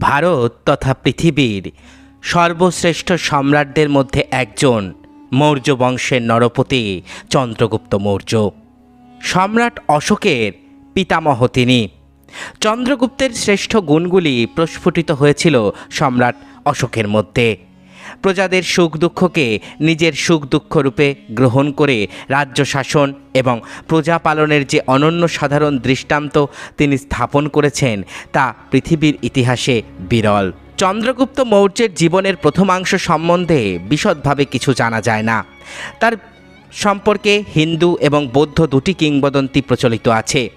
ভারত তথা পৃথিবীর সর্বশ্রেষ্ঠ সম্রাটদের মধ্যে একজন মৌর্য বংশের নরপতি চন্দ্রগুপ্ত মৌর্য। সম্রাট অশোকের পিতামহ তিনি। চন্দ্রগুপ্তের শ্রেষ্ঠ গুণগুলি প্রস্ফুটিত হয়েছিল সম্রাট অশোকের মধ্যে। প্রজাদের সুখ দুঃখকে নিজের সুখ দুঃখ রূপে গ্রহণ করে রাজ্য শাসন এবং প্রজা পালনের যে অনন্য সাধারণ দৃষ্টান্ত তিনি স্থাপন করেছেন, তা পৃথিবীর ইতিহাসে বিরল। চন্দ্রগুপ্ত মৌর্যের জীবনের প্রথমাংশ সম্বন্ধে বিশদভাবে কিছু জানা যায় না। তার সম্পর্কে হিন্দু এবং বৌদ্ধ দুটি কিংবদন্তি প্রচলিত আছে।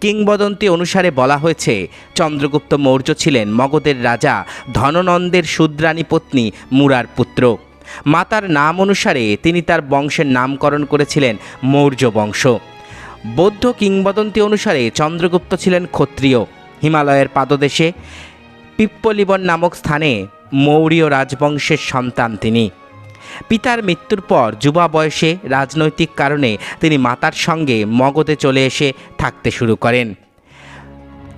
কিংবদন্তি অনুসারে বলা হয়েছে, চন্দ্রগুপ্ত মৌর্য ছিলেন মগধের রাজা ধননন্দের শূদ্রানী পত্নী মুরার পুত্র। মাতার নাম অনুসারে তিনি তার বংশের নামকরণ করেছিলেন মৌর্য বংশ। বৌদ্ধ কিংবদন্তি অনুসারে চন্দ্রগুপ্ত ছিলেন ক্ষত্রিয়। হিমালয়ের পাদদেশে পিপ্পলিবন নামক স্থানে মৌর্য রাজবংশের সন্তান তিনি। পিতার মৃত্যুর পর যুবা বয়সে রাজনৈতিক কারণে তিনি মাতার সঙ্গে মগধে চলে এসে থাকতে শুরু করেন।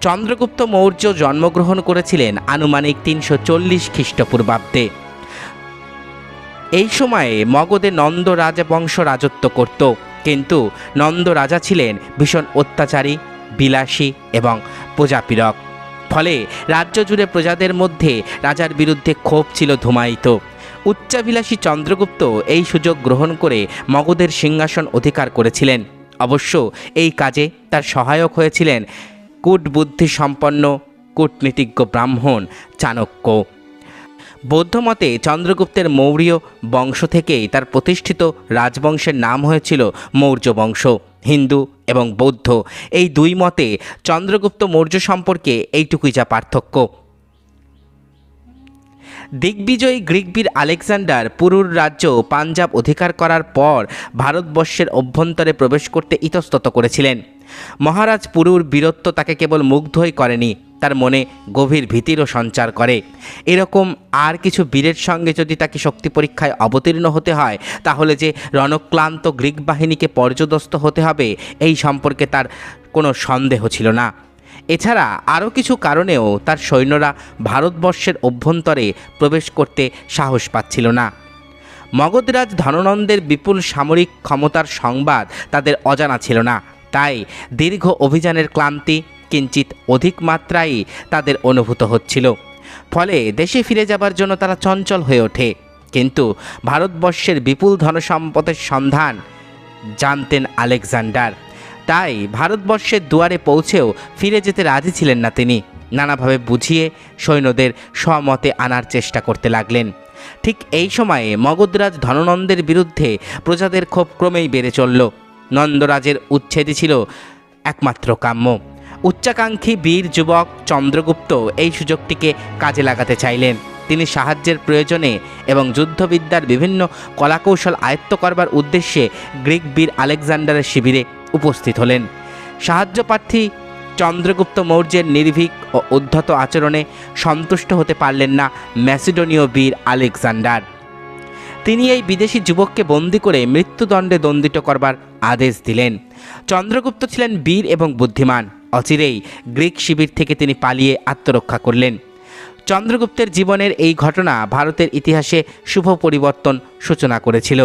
চন্দ্রগুপ্ত মৌর্য জন্মগ্রহণ করেছিলেন আনুমানিক তিনশো চল্লিশ খ্রিস্টপূর্বাব্দে। এই সময়ে মগধে নন্দ রাজবংশ রাজত্ব করত, কিন্তু নন্দ রাজা ছিলেন ভীষণ অত্যাচারী, বিলাসী এবং প্রজাপীড়ক। ফলে রাজ্য জুড়ে প্রজাদের মধ্যে রাজার বিরুদ্ধে ক্ষোভ ছিল ধুমায়িত। উচ্চাভিলাষী চন্দ্রগুপ্ত এই সুযোগ গ্রহণ করে মগধের সিংহাসন অধিকার করেছিলেন। অবশ্য এই কাজে তার সহায়ক হয়েছিলেন কূটবুদ্ধি সম্পন্ন কূটনীতিজ্ঞ ব্রাহ্মণ চাণক্য। বৌদ্ধমতে চন্দ্রগুপ্তের মৌর্য বংশ থেকেই তার প্রতিষ্ঠিত রাজবংশের নাম হয়েছিল মৌর্য বংশ, হিন্দু এবং বৌদ্ধ। এই দুই মতে চন্দ্রগুপ্ত মৌর্য সম্পর্কে এইটুকুই যা পার্থক্য। দিগ্বিজয়ী গ্রিকবীর আলেকজান্ডার পুরুর রাজ্য পাঞ্জাব অধিকার করার পর ভারতবর্ষের অভ্যন্তরে প্রবেশ করতে ইতস্তত করেছিলেন। মহারাজ পুরুর বীরত্ব তাকে কেবল মুগ্ধই করেনি, তার মনে গভীর ভীতিরও সঞ্চার করে। এরকম আর কিছু বীরের সঙ্গে যদি তাকে শক্তি পরীক্ষায় অবতীর্ণ হতে হয়, তাহলে যে রণক্লান্ত গ্রিক বাহিনীকে পর্যদস্ত হতে হবে, এই সম্পর্কে তার কোনো সন্দেহ ছিল না। এছাড়া আরও কিছু কারণেও তার সৈন্যরা ভারতবর্ষের অভ্যন্তরে প্রবেশ করতে সাহস পাচ্ছিল না। মগধরাজ ধননন্দের বিপুল সামরিক ক্ষমতার সংবাদ তাদের অজানা ছিল না। তাই দীর্ঘ অভিযানের ক্লান্তি কিঞ্চিত অধিক মাত্রায় তাদের অনুভূত হচ্ছিল। ফলে দেশে ফিরে যাবার জন্য তারা চঞ্চল হয়ে ওঠে। কিন্তু ভারতবর্ষের বিপুল ধনসম্পদের সন্ধান জানতেন আলেকজান্ডার। তাই ভারতবর্ষের দুয়ারে পৌঁছেও ফিরে যেতে রাজি ছিলেন না তিনি। নানাভাবে বুঝিয়ে সৈন্যদের স্বমতে আনার চেষ্টা করতে লাগলেন। ঠিক এই সময়ে মগধরাজ ধননন্দের বিরুদ্ধে প্রজাদের ক্ষোভ ক্রমেই বেড়ে চলল। নন্দরাজের উচ্ছেদই ছিল একমাত্র কাম্য। উচ্চাকাঙ্ক্ষী বীর যুবক চন্দ্রগুপ্ত এই সুযোগটিকে কাজে লাগাতে চাইলেন। তিনি সাহায্যের প্রয়োজনে এবং যুদ্ধবিদ্যার বিভিন্ন কলাকৌশল আয়ত্ত করবার উদ্দেশ্যে গ্রিক বীর আলেকজান্ডারের শিবিরে উপস্থিত হলেন। সাহায্যপ্রার্থী চন্দ্রগুপ্ত মৌর্যের নির্ভীক ও উদ্ধত আচরণে সন্তুষ্ট হতে পারলেন না ম্যাসিডোনীয় বীর আলেকজান্ডার। তিনি এই বিদেশি যুবককে বন্দি করে মৃত্যুদণ্ডে দণ্ডিত করবার আদেশ দিলেন। চন্দ্রগুপ্ত ছিলেন বীর এবং বুদ্ধিমান, অচিরেই গ্রিক শিবির থেকে তিনি পালিয়ে আত্মরক্ষা করলেন। চন্দ্রগুপ্তের জীবনের এই ঘটনা ভারতের ইতিহাসে শুভ পরিবর্তন সূচনা করেছিল।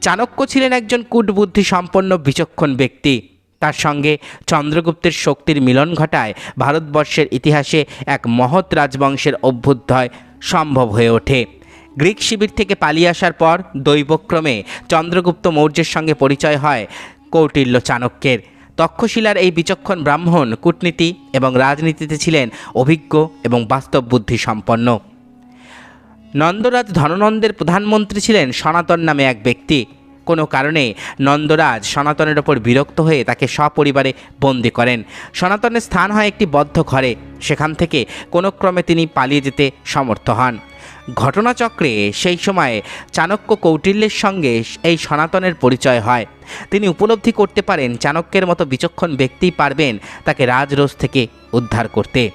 চাণক্য ছিলেন একজন কূটবুদ্ধি সম্পন্ন বিচক্ষণ ব্যক্তি। তার সঙ্গে চন্দ্রগুপ্তের শক্তির মিলন ঘটায় ভারতবর্ষের ইতিহাসে এক মহৎ রাজবংশের অভ্যুদয় সম্ভব হয়ে ওঠে। গ্রিক শিবির থেকে পালিয়ে আসার পর দৈবক্রমে চন্দ্রগুপ্ত মৌর্যের সঙ্গে পরিচয় হয় কৌটিল্য চাণক্যের। তক্ষশিলার এই বিচক্ষণ ব্রাহ্মণ কূটনীতি এবং রাজনীতিতে ছিলেন অভিজ্ঞ এবং বাস্তব বুদ্ধি সম্পন্ন। নন্দরাজ ধননন্দের প্রধানমন্ত্রী ছিলেন সনাতন নামে এক ব্যক্তি। কোনো কারণে নন্দরাজ সনাতনের ওপর বিরক্ত হয়ে তাকে সপরিবারে বন্দি করেন। সনাতনের স্থান হয় একটি বদ্ধ ঘরে। সেখান থেকে কোনো ক্রমে তিনি পালিয়ে যেতে সমর্থ হন। ঘটনাচক্রে সেই সময়ে চাণক্য কৌটিল্যের সঙ্গে এই সনাতনের পরিচয় হয়। তিনি উপলব্ধি করতে পারেন চাণক্যের মতো বিচক্ষণ ব্যক্তিই পারবেন তাকে রাজরোজ থেকে উদ্ধার করতে।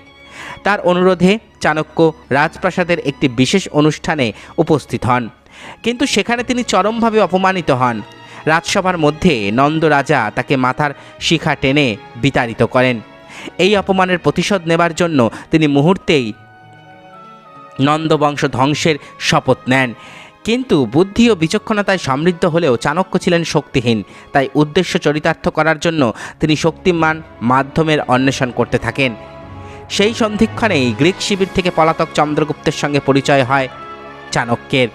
তার অনুরোধে চাণক্য রাজপ্রাসাদের একটি বিশেষ অনুষ্ঠানে উপস্থিত হন। কিন্তু সেখানে তিনি চরমভাবে অপমানিত হন। রাজসভার মধ্যে নন্দ রাজা তাকে মাথার শিখা টেনে বিতাড়িত করেন। এই অপমানের প্রতিশোধ নেবার জন্য তিনি মুহূর্তেই নন্দবংশ ধ্বংসের শপথ নেন। কিন্তু বুদ্ধি ও বিচক্ষণতায় সমৃদ্ধ হলেও চাণক্য ছিলেন শক্তিহীন। তাই উদ্দেশ্য চরিতার্থ করার জন্য তিনি শক্তিমান মাধ্যমের অন্বেষণ করতে থাকেন। সেই সন্ধিক্ষণেই গ্রিক শিবির থেকে পলাতক চন্দ্রগুপ্তের সঙ্গে পরিচয় হয় চাণক্যের।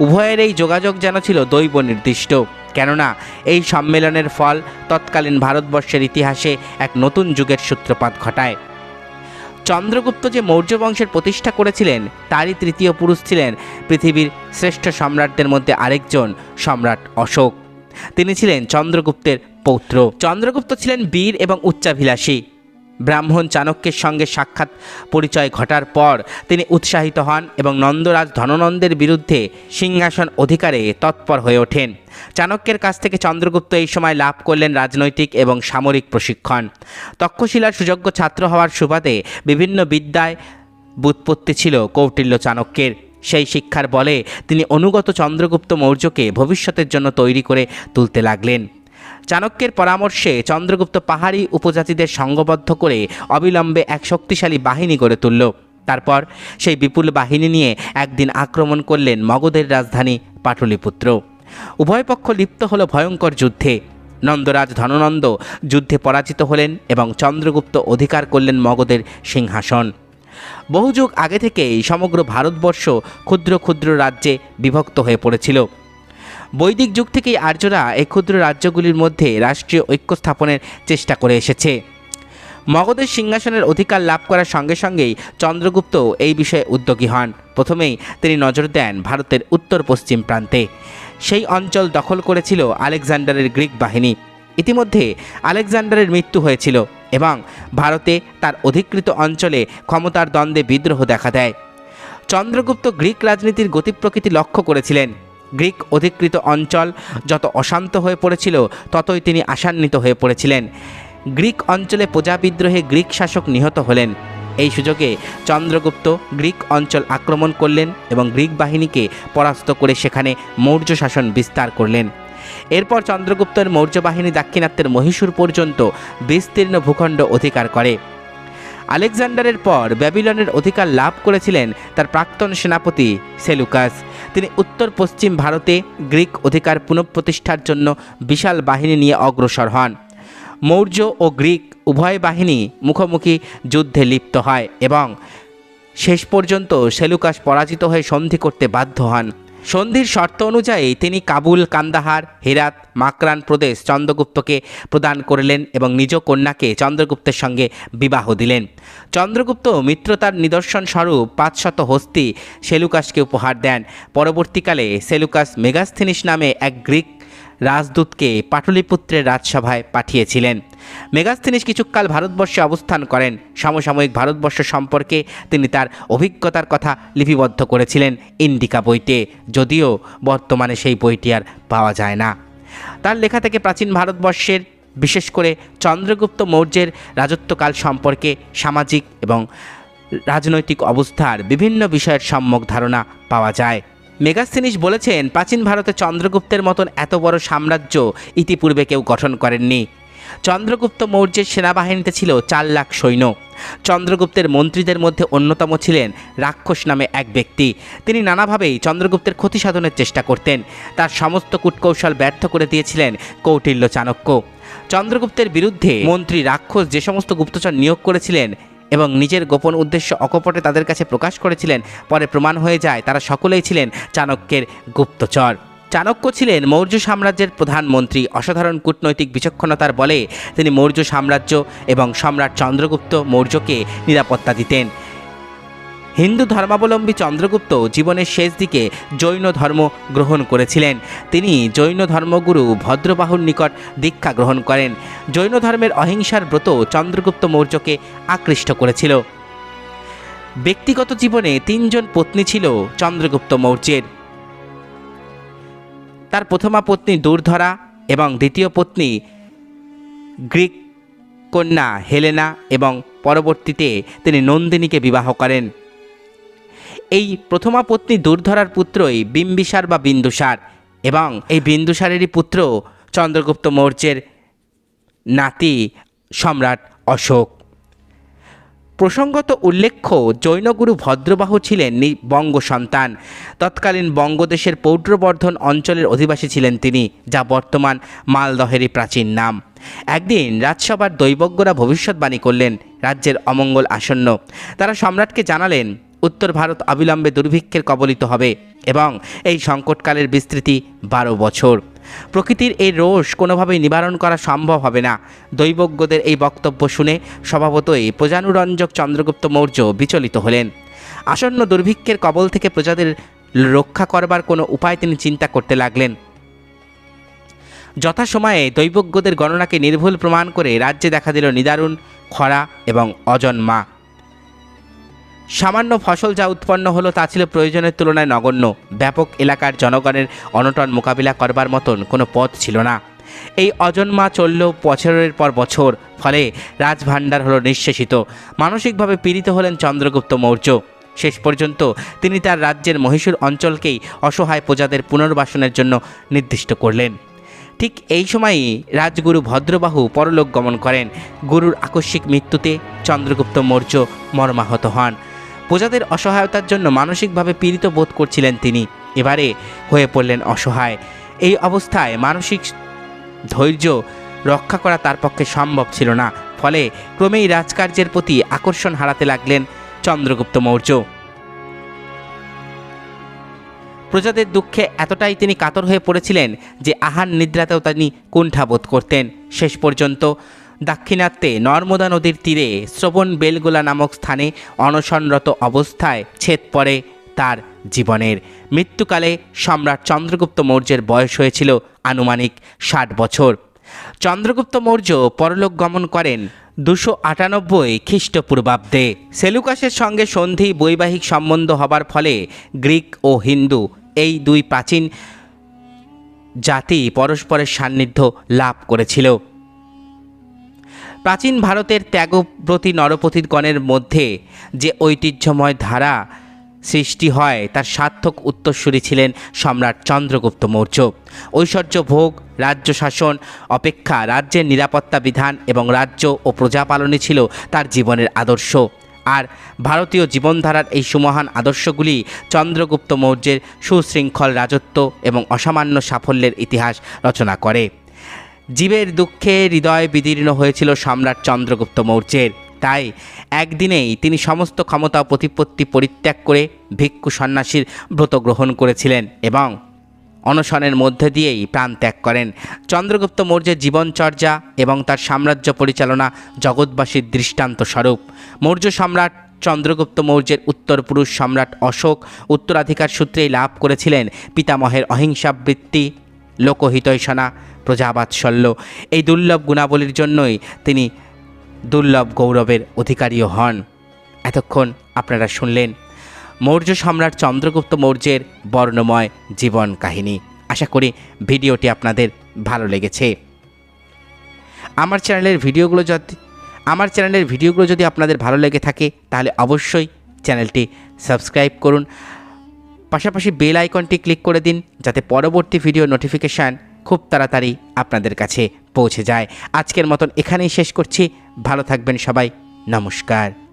উভয়ের এই যোগাযোগ যেন ছিল দৈব নির্দিষ্ট। কেননা, এই সম্মেলনের ফল তৎকালীন ভারতবর্ষের ইতিহাসে এক নতুন যুগের সূত্রপাত ঘটায়। চন্দ্রগুপ্ত যে মৌর্য বংশের প্রতিষ্ঠা করেছিলেন, তারই তৃতীয় পুরুষ ছিলেন পৃথিবীর শ্রেষ্ঠ সম্রাটদের মধ্যে আরেকজন, সম্রাট অশোক। তিনি ছিলেন চন্দ্রগুপ্তের পৌত্র। চন্দ্রগুপ্ত ছিলেন বীর এবং উচ্চাভিলাষী। ব্রাহ্মণ চাণক্যের সঙ্গে সাক্ষাৎ পরিচয় ঘটার পর তিনি উৎসাহিত হন এবং নন্দরাজ ধননন্দের বিরুদ্ধে সিংহাসন অধিকারে তৎপর হয়ে ওঠেন। চাণক্যের কাছ থেকে চন্দ্রগুপ্ত এই সময় লাভ করলেন রাজনৈতিক এবং সামরিক প্রশিক্ষণ। তক্ষশিলার সুযোগ্য ছাত্র হওয়ার সুবাদে বিভিন্ন বিদ্যায় বুৎপত্তি ছিল কৌটিল্য চাণক্যের। সেই শিক্ষার বলে তিনি অনুগত চন্দ্রগুপ্ত মৌর্যকে ভবিষ্যতের জন্য তৈরি করে তুলতে লাগলেন। চাণক্যের পরামর্শে চন্দ্রগুপ্ত পাহাড়ি উপজাতিদের সংঘবদ্ধ করে অবিলম্বে এক শক্তিশালী বাহিনী গড়ে তুলল। তারপর সেই বিপুল বাহিনী নিয়ে একদিন আক্রমণ করলেন মগধের রাজধানী পাটলিপুত্র। উভয় পক্ষ লিপ্ত হল ভয়ঙ্কর যুদ্ধে। নন্দরাজ ধননন্দ যুদ্ধে পরাজিত হলেন এবং চন্দ্রগুপ্ত অধিকার করলেন মগধের সিংহাসন। বহু যুগ আগে থেকেই সমগ্র ভারতবর্ষ ক্ষুদ্র ক্ষুদ্র রাজ্যে বিভক্ত হয়ে পড়েছিল। বৈদিক যুগ থেকেই আর্যরা এই ক্ষুদ্র রাজ্যগুলির মধ্যে রাষ্ট্রীয় ঐক্য স্থাপনের চেষ্টা করে এসেছে। মগধের সিংহাসনের অধিকার লাভ করার সঙ্গে সঙ্গেই চন্দ্রগুপ্ত এই বিষয়ে উদ্যোগী হন। প্রথমেই তিনি নজর দেন ভারতের উত্তর পশ্চিম প্রান্তে। সেই অঞ্চল দখল করেছিল আলেকজান্ডারের গ্রিক বাহিনী। ইতিমধ্যে আলেকজান্ডারের মৃত্যু হয়েছিল এবং ভারতে তার অধিকৃত অঞ্চলে ক্ষমতার দ্বন্দ্বে বিদ্রোহ দেখা দেয়। চন্দ্রগুপ্ত গ্রিক রাজনীতির গতিপ্রকৃতি লক্ষ্য করেছিলেন। গ্রিক অধিকৃত অঞ্চল যত অশান্ত হয়ে পড়েছিল, ততই তিনি আশান্বিত হয়ে পড়েছিলেন। গ্রিক অঞ্চলে প্রজা বিদ্রোহে গ্রিক শাসক নিহত হলেন। এই সুযোগে চন্দ্রগুপ্ত গ্রিক অঞ্চল আক্রমণ করলেন এবং গ্রিক বাহিনীকে পরাস্ত করে সেখানে মৌর্য শাসন বিস্তার করলেন। এরপর চন্দ্রগুপ্তের মৌর্য বাহিনী দাক্ষিণাত্যের মহীশূর পর্যন্ত বিস্তীর্ণ ভূখণ্ড অধিকার করে। আলেকজান্ডারের পর ব্যাবিলনের অধিকার লাভ করেছিলেন তার প্রাক্তন সেনাপতি সেলুকাস। তিনি উত্তর পশ্চিম ভারতে গ্রিক অধিকার পুনঃপ্রতিষ্ঠার জন্য বিশাল বাহিনী নিয়ে অগ্রসর হন। মৌর্য ও গ্রিক উভয় বাহিনী মুখোমুখি যুদ্ধে লিপ্ত হয় এবং শেষ পর্যন্ত সেলুকাস পরাজিত হয়ে সন্ধি করতে বাধ্য হন। সন্ধির শর্ত অনুযায়ী তিনি কাবুল, কান্দাহার, হেরাত, মাকরান প্রদেশ চন্দ্রগুপ্তকে প্রদান করলেন এবং নিজ কন্যাকে চন্দ্রগুপ্তের সঙ্গে বিবাহ দিলেন। চন্দ্রগুপ্ত মিত্রতার নিদর্শন স্বরূপ পাঁচশত হস্তি সেলুকাসকে উপহার দেন। পরবর্তীকালে সেলুকাস মেগাস্থিনিস নামে এক গ্রিক রাজদূতকে পাটলিপুত্রের রাজসভায় পাঠিয়েছিলেন। মেগাস্থিনিস কিছুকাল ভারতবর্ষে অবস্থান করেন। সমসাময়িক ভারতবর্ষ সম্পর্কে তিনি তার অভিজ্ঞতার কথা লিপিবদ্ধ করেছিলেন ইন্ডিকা বইতে। যদিও বর্তমানে সেই বইটি আর পাওয়া যায় না। তার লেখা থেকে প্রাচীন ভারতবর্ষের, বিশেষ করে চন্দ্রগুপ্ত মৌর্যের রাজত্বকাল সম্পর্কে সামাজিক এবং রাজনৈতিক অবস্থার বিভিন্ন বিষয়ের সম্যক ধারণা পাওয়া যায়। মেগাস্থিনিস বলেছেন, প্রাচীন ভারতে চন্দ্রগুপ্তের মতন এত বড় সাম্রাজ্য ইতিপূর্বে কেউ গঠন করেননি। চন্দ্রগুপ্ত মৌর্যের সেনাবাহিনীতে ছিল চার লাখ সৈন্য। চন্দ্রগুপ্তের মন্ত্রীদের মধ্যে অন্যতম ছিলেন রাক্ষস নামে এক ব্যক্তি। তিনি নানাভাবেই চন্দ্রগুপ্তের ক্ষতি সাধনের চেষ্টা করতেন। তার সমস্ত কূটকৌশল ব্যর্থ করে দিয়েছিলেন কৌটিল্য চাণক্য। চন্দ্রগুপ্তের বিরুদ্ধে মন্ত্রী রাক্ষস যে সমস্ত গুপ্তচর নিয়োগ করেছিলেন এবং নিজের গোপন উদ্দেশ্য অকপটে তাদের কাছে প্রকাশ করেছিলেন, পরে প্রমাণ হয়ে যায় তারা সকলেই ছিলেন চাণক্যের গুপ্তচর। চাণক্য ছিলেন মৌর্য সাম্রাজ্যের প্রধানমন্ত্রী। অসাধারণ কূটনৈতিক বিচক্ষণতার বলে তিনি মৌর্য সাম্রাজ্য এবং সম্রাট চন্দ্রগুপ্ত মৌর্যকে নিরাপত্তা দিতেন। হিন্দু ধর্মাবলম্বী চন্দ্রগুপ্ত জীবনের শেষ দিকে জৈন ধর্ম গ্রহণ করেছিলেন। তিনি জৈন ধর্মগুরু ভদ্রবাহুর নিকট দীক্ষা গ্রহণ করেন। জৈন ধর্মের অহিংসার ব্রত চন্দ্রগুপ্ত মৌর্যকে আকৃষ্ট করেছিল। ব্যক্তিগত জীবনে তিনজন পত্নী ছিল চন্দ্রগুপ্ত মৌর্যের। তার প্রথমা পত্নী দুর্ধরা এবং দ্বিতীয় পত্নী গ্রিক কন্যা হেলেনা এবং পরবর্তীতে তিনি নন্দিনীকে বিবাহ করেন। এই প্রথমা পত্নী দুর্ধরার পুত্রই বিম্বিসার বা বিন্দুসার এবং এই বিন্দুসারেরই পুত্র চন্দ্রগুপ্ত মৌর্যের নাতি সম্রাট অশোক। প্রসঙ্গত উল্লেখ্য, জৈনগুরু ভদ্রবাহু ছিলেন বঙ্গ সন্তান। তৎকালীন বঙ্গদেশের পৌত্রবর্ধন অঞ্চলের অধিবাসী ছিলেন তিনি, যা বর্তমান মালদহেরই প্রাচীন নাম। একদিন রাজসভার দৈবজ্ঞরা ভবিষ্যৎবাণী করলেন রাজ্যের অমঙ্গল আসন্ন। তারা সম্রাটকে জানালেন, উত্তর ভারত অবিলম্বে দুর্ভিক্ষের কবলিত হবে এবং এই সংকটকালের বিস্তৃতি বারো বছর। প্রকৃতির এই রোষ কোনোভাবেই নিবারণ করা সম্ভব হবে না। দৈবজ্ঞদের এই বক্তব্য শুনে স্বভাবতই প্রজানুরঞ্জক চন্দ্রগুপ্ত মৌর্য বিচলিত হলেন। আসন্ন দুর্ভিক্ষের কবল থেকে প্রজাদের রক্ষা করবার কোনো উপায় তিনি চিন্তা করতে লাগলেন। যথাসময়ে দৈবজ্ঞদের গণনাকে নির্ভুল প্রমাণ করে রাজ্যে দেখা দিল নিদারুণ, খরা এবং অজন্মা। সামান্য ফসল যা উৎপন্ন হলো তা ছিল প্রয়োজনের তুলনায় নগণ্য। ব্যাপক এলাকার জনগণের অনটন মোকাবিলা করবার মতন কোনো পথ ছিল না। এই অজন্মা চলল বছরের পর বছর, ফলে রাজভাণ্ডার হলো নিঃশেষিত। মানসিকভাবে পীড়িত হলেন চন্দ্রগুপ্ত মৌর্য। শেষ পর্যন্ত তিনি তার রাজ্যের মহীশূর অঞ্চলকেই অসহায় প্রজাদের পুনর্বাসনের জন্য নির্দিষ্ট করলেন। ঠিক এই সময়ই রাজগুরু ভদ্রবাহু পরলোক গমন করেন। গুরুর আকস্মিক মৃত্যুতে চন্দ্রগুপ্ত মৌর্য মর্মাহত হন। প্রজাদের অসহায়তার জন্য মানসিকভাবে পীড়িত বোধ করছিলেন তিনি। এবারে হয়ে পড়লেন অসহায়। এই অবস্থায় মানসিক ধৈর্য রক্ষা করা তার পক্ষে সম্ভব ছিল না। ফলে ক্রমেই রাজকার্যের প্রতি আকর্ষণ হারাতে লাগলেন চন্দ্রগুপ্ত মৌর্য। প্রজাদের দুঃখে এতটাই তিনি কাতর হয়ে পড়েছিলেন যে আহার নিদ্রাতেও তিনি কুণ্ঠাবোধ করতেন। শেষ পর্যন্ত দাক্ষিণাত্যে নর্মদা নদীর তীরে শ্রবণ বেলগোলা নামক স্থানে অনশনরত অবস্থায় ছেদ পড়ে তার জীবনের। মৃত্যুকালে সম্রাট চন্দ্রগুপ্ত মৌর্যের বয়স হয়েছিল আনুমানিক ষাট বছর। চন্দ্রগুপ্ত মৌর্য পরলোক গমন করেন দুশো আটানব্বই খ্রিস্টপূর্বাব্দে। সেলুকাসের সঙ্গে সন্ধি বৈবাহিক সম্বন্ধ হবার ফলে গ্রিক ও হিন্দু এই দুই প্রাচীন জাতি পরস্পরের সান্নিধ্য লাভ করেছিল। প্রাচীন ভারতের ত্যাগব্রতী নরপতিগণের মধ্যে যে ঐতিহ্যময় ধারা সৃষ্টি হয়, তার সার্থক উত্তরসূরি ছিলেন সম্রাট চন্দ্রগুপ্ত মৌর্য। ঐশ্বর্য ভোগ, রাজ্য শাসন, অপেক্ষা, রাজ্যের নিরাপত্তা বিধান এবং রাজ্য ও প্রজাপালনই ছিল তার জীবনের আদর্শ। আর ভারতীয় জীবনধারার এই সুমহান আদর্শগুলি চন্দ্রগুপ্ত মৌর্যের সুশৃঙ্খল রাজত্ব এবং অসামান্য সাফল্যের ইতিহাস রচনা করে। জীবের দুঃখে হৃদয় বিদীর্ণ হয়েছিল সম্রাট চন্দ্রগুপ্ত মৌর্যের। তাই একদিনেই তিনি সমস্ত ক্ষমতা প্রতিপত্তি পরিত্যাগ করে ভিক্ষু সন্ন্যাসীর ব্রত গ্রহণ করেছিলেন এবং অনশনের মধ্যে দিয়েই প্রাণ ত্যাগ করেন। চন্দ্রগুপ্ত মৌর্যের জীবনচর্যা এবং তার সাম্রাজ্য পরিচালনা জগৎবাসীর দৃষ্টান্ত স্বরূপ মৌর্য সম্রাট চন্দ্রগুপ্ত মৌর্যের উত্তরপুরুষ সম্রাট অশোক উত্তরাধিকার সূত্রেই লাভ করেছিলেন পিতামহের অহিংসাবৃত্তি, লোকহিতৈষণা প্রজাবাৎসল্য এই দুর্লভ গুণাবলীর জন্যই তিনি দুর্লভ গৌরবের অধিকারীও হন। এতক্ষণ আপনারা শুনলেন মৌর্য সম্রাট চন্দ্রগুপ্ত মৌর্যের বর্ণময় জীবন কাহিনী। আশা করি ভিডিওটি আপনাদের ভালো লেগেছে। আমার চ্যানেলের ভিডিওগুলো যদি, আমার চ্যানেলের ভিডিওগুলো যদি আপনাদের ভালো লেগে থাকে, তাহলে অবশ্যই চ্যানেলটি সাবস্ক্রাইব করুন। পাশাপাশি বেল আইকনটি ক্লিক করে দিন, যাতে পরবর্তী ভিডিও নোটিফিকেশান খুব তাড়াতাড়ি আপনাদের কাছে পৌঁছে যায়। আজকের মতন এখানেই শেষ করছি। ভালো থাকবেন সবাই। নমস্কার।